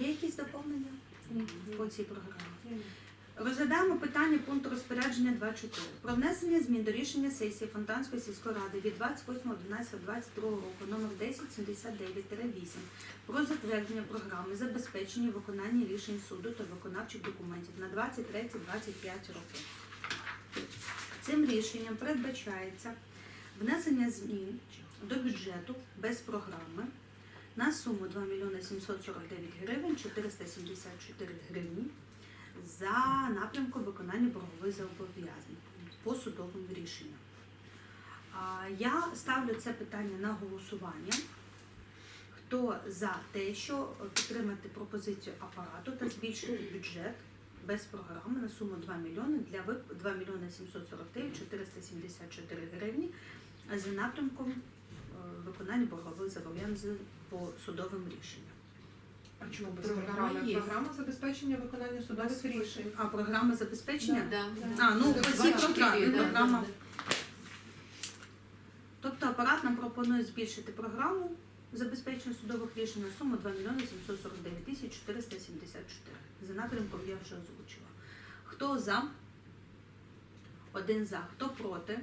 Є якісь доповнення по цій програмі? Розглядаємо питання пункту розпорядження 2.4 про внесення змін до рішення сесії Фонтанської сільської ради від 28.11.22 року номер 1079-8 про затвердження програми забезпечення виконання рішень суду та виконавчих документів на 23-25 роки. Цим рішенням передбачається внесення змін до бюджету без програми на суму 2 мільйони 749 гривень 474 гривні за напрямком виконання боргових зобов'язань по судовим рішенням. Я ставлю це питання на голосування. Хто за те, що підтримати пропозицію апарату та збільшити бюджет без програми на суму 2 мільйони для 2 мільйони 749 474 гривні за напрямком виконання боргових зобов'язань по судовим рішенням. А чому без програми? Програма є. Програма забезпечення виконання судових рішень. А програма забезпечення? Да, да. А, ну, всі програми. Ну, да, програма. Да. Тобто апарат нам пропонує збільшити програму забезпечення судових рішень на суму 2 мільйони 749 тисяч 474. За напрямком я вже озвучила. Хто за? Один за. Хто проти?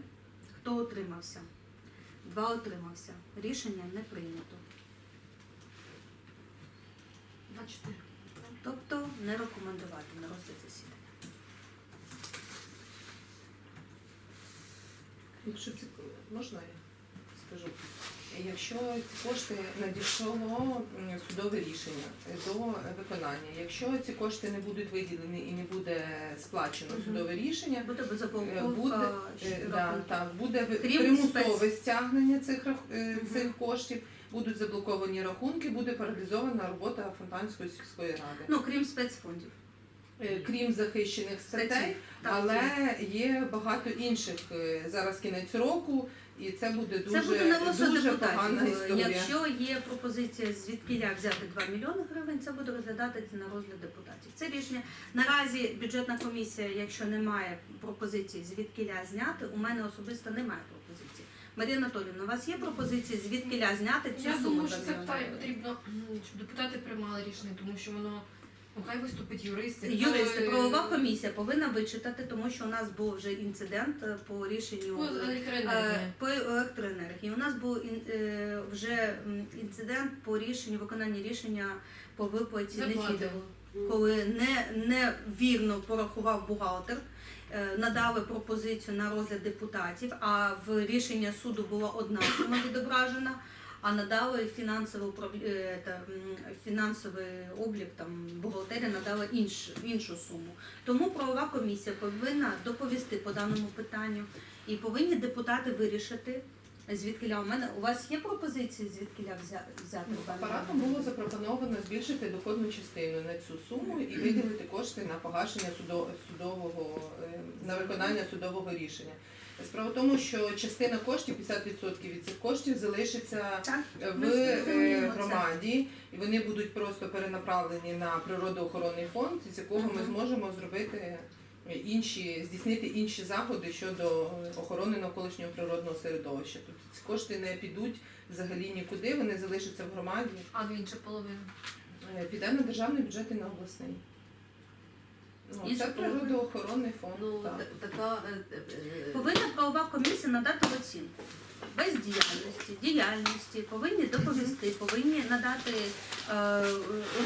Хто утримався? 2 отримався. Рішення не прийнято. 24. Тобто не рекомендувати на розгляд засідання. Якщо це можна я скажу? Якщо ці кошти надійшло судове рішення до виконання, якщо ці кошти не будуть виділені і не буде сплачено судове рішення, Буде Е, буде, е, да, так, буде примусове стягнення цих, е, цих коштів, будуть заблоковані рахунки, буде паралізована робота Фонтанської сільської ради. Ну, крім спецфондів. Е, Крім захищених статей, але є багато інших е, зараз кінець року, і це буде дуже, Це буде на дуже депутатів. погана історія. Якщо є пропозиція звідкіля взяти 2 мільйони гривень, це буде розглядатися на розгляд депутатів. Це рішення наразі бюджетна комісія, якщо немає пропозиції звідкіля зняти, у мене особисто немає пропозиції. Марія Анатоліївна, у вас є пропозиції звідкіля зняти цю Я суму? думаю, що це питання потрібно, щоб депутати приймали рішення, тому що воно ну, хай виступить юристи. Юристи, хай, правова комісія повинна вичитати, тому що у нас був вже інцидент е, по рішенню По е, електроенергії. Е, По електроенергії. У нас був ін- е, вже м, інцидент по рішенню виконання рішення по виплаті Заплати. Нефідову, коли не, невірно порахував бухгалтер. е, Надали пропозицію на розгляд депутатів, а в рішення суду була одна сума відображена, а надали фінансовий е, та, фінансовий облік, там бухгалтерія надала іншу, іншу суму. Тому правова комісія повинна доповісти по даному питанню і повинні депутати вирішити, звідкиля у мене у вас є пропозиції, звідкиля взяти взяти Ну, Апаратом було запропоновано збільшити доходну частину на цю суму і виділити кошти на погашення судо- судового е, на виконання судового рішення. Справа в тому, що частина коштів, 50% від цих коштів залишиться Так, в е, громаді, і вони будуть просто перенаправлені на природоохоронний фонд, з якого ми зможемо зробити інші, здійснити інші заходи щодо охорони навколишнього природного середовища. Тобто ці кошти не підуть взагалі нікуди, вони залишаться в громаді. А в інша половина. Е, Піде на державний бюджет і на обласний. Ну, Інша це природоохоронний фонд. Ну, так. та- така е, е, Повинна правова комісія надати оцінку. Бездіяльності, діяльності, повинні доповісти, повинні надати е,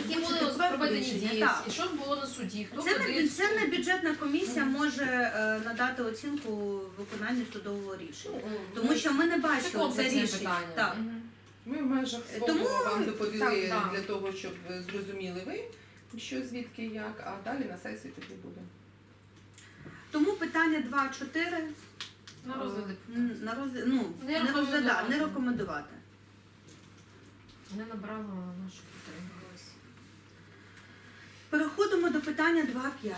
Які були озвучити проведені рішення. дії, Так. і що було на суді, хто Це не, це не бюджетна комісія може е, надати оцінку виконанню судового рішення. Ну, Тому що ми не це бачили це комплексне рішення. питання. Так. Мгм. Ми в межах свого Тому, вам доповіли так, так. для того, щоб ви зрозуміли ви, що звідки як, а далі на сесії тоді буде. Тому питання 2-4 На розгляд е, депутатів. на розгляд, ну, Не не, розглядати, рекомендувати. не рекомендувати. Не набрала нашу підтримку. Переходимо до питання 2.5.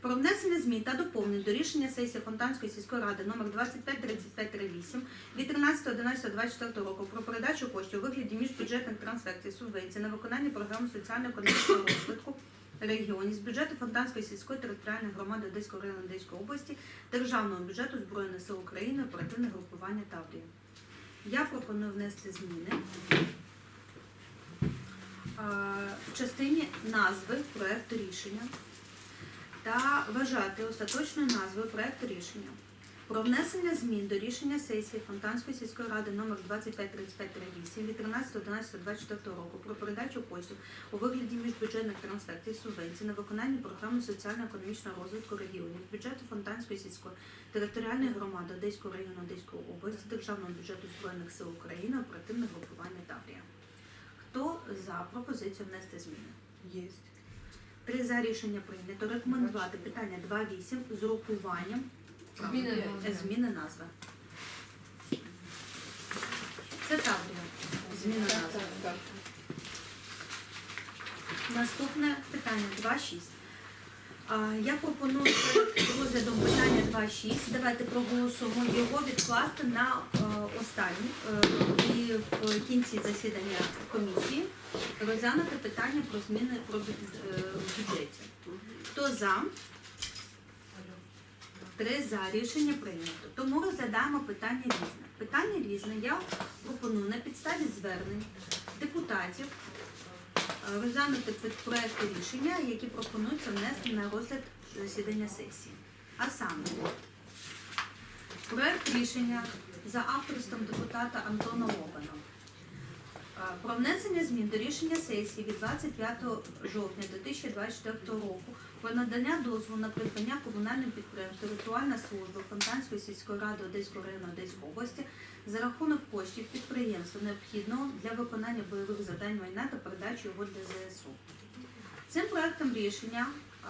Про внесення змін та доповнень до рішення сесії Фонтанської сільської ради номер 253538 від 13.11.24 року про передачу коштів у вигляді міжбюджетних трансфертів субвенцій на виконання програми соціально-економічного розвитку регіонів з бюджету Фонтанської сільської територіальної громади Одеського району Одеської області, Державного бюджету Збройних сил України, оперативне групування Таврія. Я пропоную внести зміни. Е, частині назви проекту рішення та вважати остаточною назвою проекту рішення про внесення змін до рішення сесії Фонтанської сільської ради номер 2535-8 від 13.11.24 року про передачу коштів у вигляді міжбюджетних трансфертів субвенцій на виконання програми соціально-економічного розвитку регіонів з бюджету Фонтанської сільської територіальної громади Одеського району Одеської області, Державного бюджету Збройних сил України, оперативне групування Таврія. Хто за пропозицію внести зміни? Є. Три за рішення прийнято. Рекомендувати питання 2.8 з урахуванням Зміни е, назви. зміни назви. Це Таврія. Зміна назви. Наступне питання 2.6. Я пропоную розглядом питання 2.6. Давайте проголосуємо його відкласти на е, останній е, і в кінці засідання комісії розглянути питання про зміни про е, бюджеті. Хто за? Три за рішення прийнято. Тому розглядаємо питання різне. Питання різне я пропоную на підставі звернень депутатів розглянути під проекти рішення, які пропонуються внести на розгляд засідання сесії. А саме проект рішення за авторством депутата Антона Лобана е, про внесення змін до рішення сесії від 25 жовтня 2024 року про надання дозволу на придбання комунальним підприємством «Ритуальна служба Фонтанської сільської ради Одеського району Одеської області за рахунок коштів підприємства необхідного для виконання бойових завдань майна та передачі його для ЗСУ. Цим проектом рішення е,